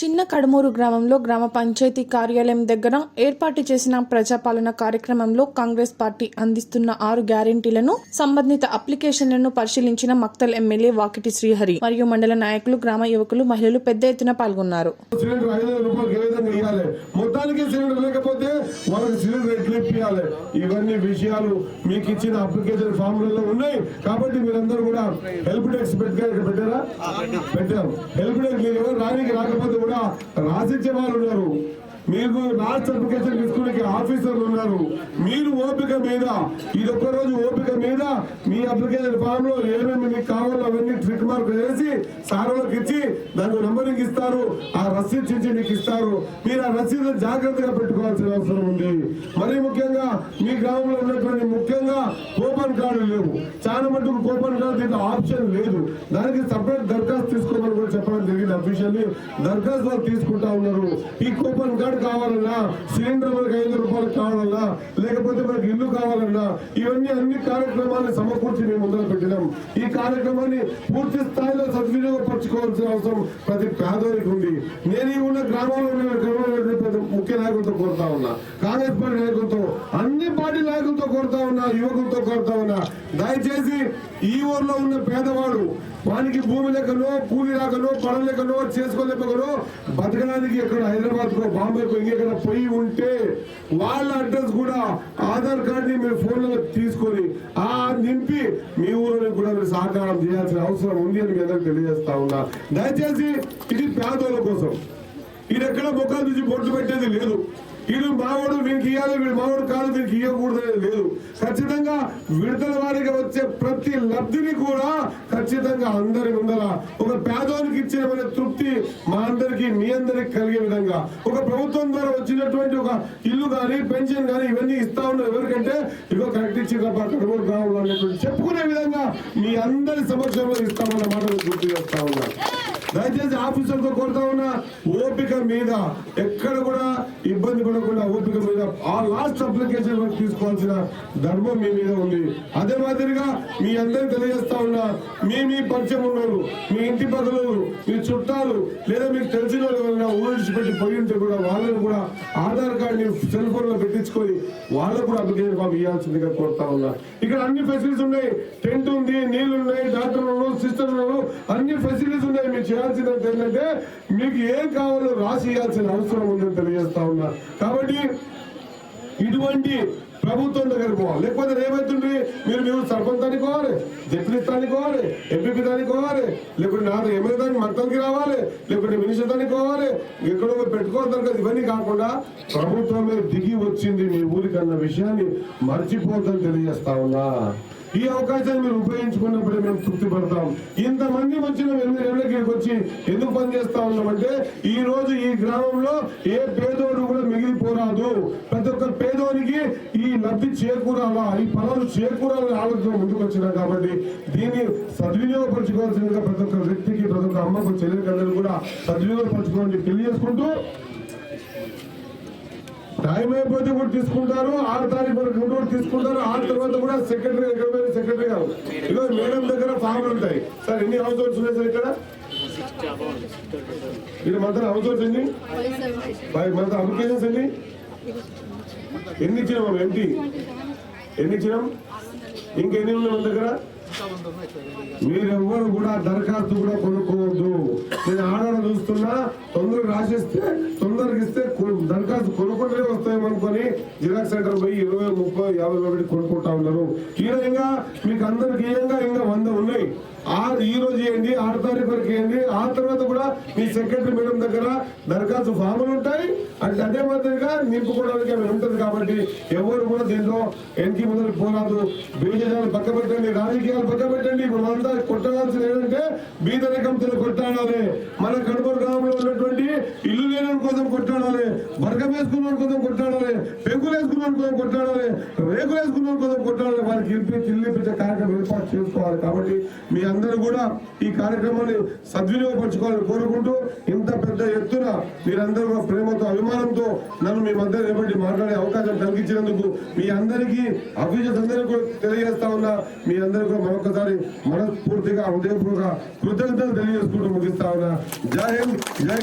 చిన్న కడమూరు గ్రామంలో గ్రామ పంచాయతీ కార్యాలయం దగ్గర ఏర్పాటు చేసిన ప్రజాపాలన కార్యక్రమంలో కాంగ్రెస్ పార్టీ అందిస్తున్న ఆరు గ్యారెంటీలను సంబంధిత అప్లికేషన్లను పరిశీలించిన మక్తల్ ఎమ్మెల్యే వాకిటి శ్రీహరి. మరియు మండల నాయకులు గ్రామ యువకులు మహిళలు పెద్ద ఎత్తున పాల్గొన్నారు సిలిండర్ ఐదు వేల రూపాయలకి ఏ విధంగా ఇవ్వాలి మొత్తానికి సిలిండర్ లేకపోతే వాళ్ళకి సిలిండర్ ఎట్లా ఇప్పించాలి ఇవన్నీ విషయాలు మీకు ఇచ్చిన అప్లికేషన్ ఫామ్లలో ఉన్నాయి. కాబట్టి మీరందరూ కూడా హెల్ప్ డెస్క్ పెట్టారు ఇక్కడ పెట్టారా? పెట్టారు. హెల్ప్ డెస్క్ మీరు రానికి రాకపోతే కూడా రాసిచ్చే వాళ్ళు ఉన్నారు. మీకు లాస్ట్ అప్లికేషన్ తీసుకునే ఆఫీసర్లు ఉన్నారు. మీరు ఓపిక మీద ఇది ఒక్క రోజు ఓపిక మీద మీ అప్లికేషన్ ఫామ్లో ఏమేమి మీకు కావాలో అవన్నీ ట్రిక్ మార్క్ చేసి సార్ వాళ్ళకి ఇచ్చి దానికి నంబరింగ్ ఇస్తారు. ఆ రసీదు చించి మీకు ఇస్తారు. మీరు ఆ రసీదు జాగ్రత్తగా పెట్టుకోవాల్సిన అవసరం ఉంది. మరీ ముఖ్యంగా మీ గ్రామంలో ఉన్నటువంటి ముఖ్యంగా కూపన్ కార్డు లేవు. చాలా మటుకు కూపన్ కార్డు దీంట్లో ఆప్షన్ లేదు. దానికి సపరేట్ దరఖాస్తు తీసుకోమని కూడా చెప్పడం జరిగింది అఫీషియల్లీ దరఖాస్తు తీసుకుంటా ఉన్నారు. ఈ కూపన్ కార్డు కావాలన్నా సిలిండర్ మనకి ఐదు రూపాయలు కావాలన్నా లేకపోతే మనకి ఇల్లు కావాలన్నా ఇవన్నీ అన్ని కార్యక్రమాలను సమకూర్చి మేము ముందర పెట్టినాం. ఈ కార్యక్రమాన్ని పూర్తి స్థాయిలో సద్వినియోగపరచుకోవాల్సిన అవసరం ప్రతి పేదవారికి ఉంది. నేను ఈ ఉన్న గ్రామాల్లో ఉన్న ఉన్న ప్రతి ముఖ్య నాయకులతో కోరుతా ఉన్నా. కాంగ్రెస్ పార్టీ నాయకులతో అన్ని పార్టీ నాయకులతో కోరుతా ఉన్నా యువకులతో కోరుతా ఉన్నా. దయచేసి ఈ ఊర్లో ఉన్న పేదవాడు వానికి భూమి లెక్కలో కూలి రాకనో పడ లెక్కలో చేసుకోలేకలో బతకడానికి ఎక్కడ హైదరాబాద్ కో బాంబేకో ఇంకెక్కడ పోయి ఉంటే వాళ్ళ అడ్రస్ కూడా ఆధార్ కార్డుని మీరు ఫోన్లో తీసుకొని ఆ నింపి మీ ఊరిని కూడా మీరు సహకారం చేయాల్సిన అవసరం ఉంది అని మీ అందరికి తెలియజేస్తా ఉన్నా. దయచేసి ఇది పేదోళ్ళ కోసం. ఇది ఎక్కడ ముఖాలు నుంచి బొట్టు పెట్టేది లేదు. వీడు మావాడు వీడికి ఇవ్వాలి వీడు మావాడు కాదు వీడికి ఇవ్వకూడదు లేదు. ఖచ్చితంగా విడతల వారికి వచ్చే ప్రతి లబ్ధిని కూడా ఖచ్చితంగా అందరి ముందర ఒక పేదవానికి ఇచ్చిన తృప్తి మా అందరికి మీ అందరికి కలిగే విధంగా. ఒక ప్రభుత్వం ద్వారా వచ్చినటువంటి ఒక ఇల్లు కానీ పెన్షన్ కానీ ఇవన్నీ ఇస్తా ఉన్నారు ఎవరికంటే ఇగో కరెక్ట్ ఇచ్చి కడుమూరు గ్రామంలో అనేటువంటి చెప్పుకునే విధంగా మీ అందరి సమక్షంలో ఇస్తామన్న మాటలు గుర్తు చేస్తా ఉన్నారు దయచేసి ఆఫీసర్తో కోరుతా ఉన్న ఓపిక మీద ఎక్కడ కూడా ఇబ్బంది పడకుండా ఓపిక మీద ఆ లాస్ట్ అప్లికేషన్ వరకు తీసుకోవాల్సిన ధర్మం మీ మీద ఉంది. అదే మాదిరిగా మీ అందరికి తెలియజేస్తా ఉన్నా మీ మీ పరిచయం ఉన్నారు మీ ఇంటి పక్కలు మీ చుట్టాలు లేదా మీకు తెలిసిన వాళ్ళు ఎవరైనా ఊరు పోయి ఉంటే కూడా వాళ్ళని కూడా ఆధార్ కార్డుని సెల్ ఫోన్లో పెట్టించుకొని వాళ్ళకు కూడా అప్లికేషన్ ఫామ్ ఇవ్వాల్సిందిగా కోరుతా ఉన్నా. ఇక్కడ అన్ని ఫెసిలిటీస్ ఉన్నాయి. టెంట్ ఉంది నీళ్ళు ఉన్నాయి డాక్టర్లు సిస్టర్లు అన్ని ఫెసిలిటీస్ ఉన్నాయి మీ చేయాల్సినది ఏంటంటే మీకు ఏం కావాలో రాసి ఇవ్వాల్సిన అవసరం ఉందని తెలియజేస్తా ఉన్నా. కాబట్టి ఇటువంటి ప్రభుత్వం దగ్గర పోవాలి. లేకపోతే ఏమవుతుంది మీరు మీరు సర్పంచ్ అనుకోవాలి డిప్యూటీ అనుకోవాలి ఎంపీపీ పోవాలి లేకుంటే నాకు ఎమ్మెల్యే దానికి రావాలి లేకుంటే మినిస్టర్ పోవాలి ఎక్కడో పెట్టుకోవద్దాం కదా ఇవన్నీ కాకుండా ప్రభుత్వమే దిగి వచ్చింది మీ ఊరికి అన్న విషయాన్ని మర్చిపోద్దని తెలియజేస్తా ఉన్నా. ఈ అవకాశాన్ని మీరు ఉపయోగించుకున్నప్పుడే మేము తృప్తి పడతాం ఇంతమంది వచ్చిన ఎనిమిది ఏళ్ళకి వచ్చి ఎందుకు పనిచేస్తా ఉన్నామంటే ఈ రోజు ఈ గ్రామంలో ఏ పేదోడు కూడా మిగిలిపోరాదు. ప్రతి ఒక్క పేదోనికి ఈ లబ్ధి చేకూరాలా ఈ పనులు చేకూరాలని ఆలోచన ముందుకు వచ్చినాం కాబట్టి దీన్ని సద్వినియోగపరచుకోవాల్సిందిగా ప్రతి ఒక్క వ్యక్తికి ప్రతి ఒక్క అమ్మకు చెల్లెలికందరూ కూడా సద్వినియోగపరచుకోవాలని తెలియజేసుకుంటూ టైం అయిపోతే కూడా తీసుకుంటారు ఆరు తారీఖు వరకు ముందు కూడా తీసుకుంటారు ఆరు తర్వాత కూడా సెక్రటరీ ఎక్కడ సెక్రటరీ గారు. ఇదో మేడం దగ్గర ఫామ్లు ఉంటాయి. సార్ ఎన్ని హౌస్ హోల్డ్స్ ఉన్నాయి సార్ ఇక్కడ? ఇది మంత్రం హౌస్ హోల్డ్స్ ఎన్ని? మంత్రం అప్లికేషన్స్ ఎన్ని? ఎన్ని ఇచ్చినాం మనం ఎంటీ ఎన్ని ఇచ్చినాం? ఇంకెన్ని ఉన్నాయి మన దగ్గర? మీరెవ్వరు కూడా దరఖాస్తు కూడా కొనుక్కోవద్దు. నేను ఆర్డర్ చూస్తున్నా తొందరగా రాసిస్తే తొందరగా ఇస్తే దరఖాస్తు కొనుక్కుంటే వస్తాయేమనుకొని జిరాక్స్ సెంటర్ పోయి ఇరవై ముప్పై యాభై ఒకటి కొనుక్కుంటా ఉన్నారు. ఈ విధంగా మీకు అందరికి ఏయంగా ఇంకా వంద ఉన్నాయి. ఆరు ఈ రోజు చేయండి ఆరు తారీఖు వరకు చేయండి ఆ తర్వాత కూడా మీ సెక్రటరీ మేడం దగ్గర దరఖాస్తు ఫాములు ఉంటాయి అంటే అదే మాదిరిగా నింపుకోవడానికి అవి ఉంటుంది కాబట్టి ఎవరు కూడా దీంట్లో ఎన్కి మొదలు పోరాదు బీజేపీ పక్క పెట్టండి రాజకీయాలు పక్క పెట్టండి ఇప్పుడు మనంతా కొట్టవలసింది ఏంటంటే బీదరికంతో కొట్టాడాలి మన కడుపూరు గ్రామంలో ఉన్నటువంటి ఇల్లు లేని కోసం కొట్టాడాలి వర్గం వేసుకున్న కోసం కొట్టాడాలి పెంకులు వేసుకున్న కోసం కొట్టాడాలి రేకులు వేసుకున్న కోసం కొట్టాడాలి వారికి ఇల్పి చిల్లిపించే కార్యక్రమం ఏర్పాటు చేసుకోవాలి కాబట్టి మీ అందరూ కూడా ఈ కార్యక్రమాన్ని సద్వినియోగపరచుకోవాలని కోరుకుంటూ ఇంత పెద్ద ఎత్తున మీరందరూ కూడా ప్రేమతో అభిమానంతో నన్ను మీ మధ్య నిలబడి మాట్లాడే అవకాశం కలిగించినందుకు మీ అందరికీ అభిజత్ కూడా తెలియజేస్తా ఉన్నా. మీ అందరికీ కూడా మరొకసారి మనస్ఫూర్తిగా హృదయపూర్వక కృతజ్ఞతలు తెలియజేసుకుంటూ ముగిస్తా ఉన్నా. జై హింద్ జై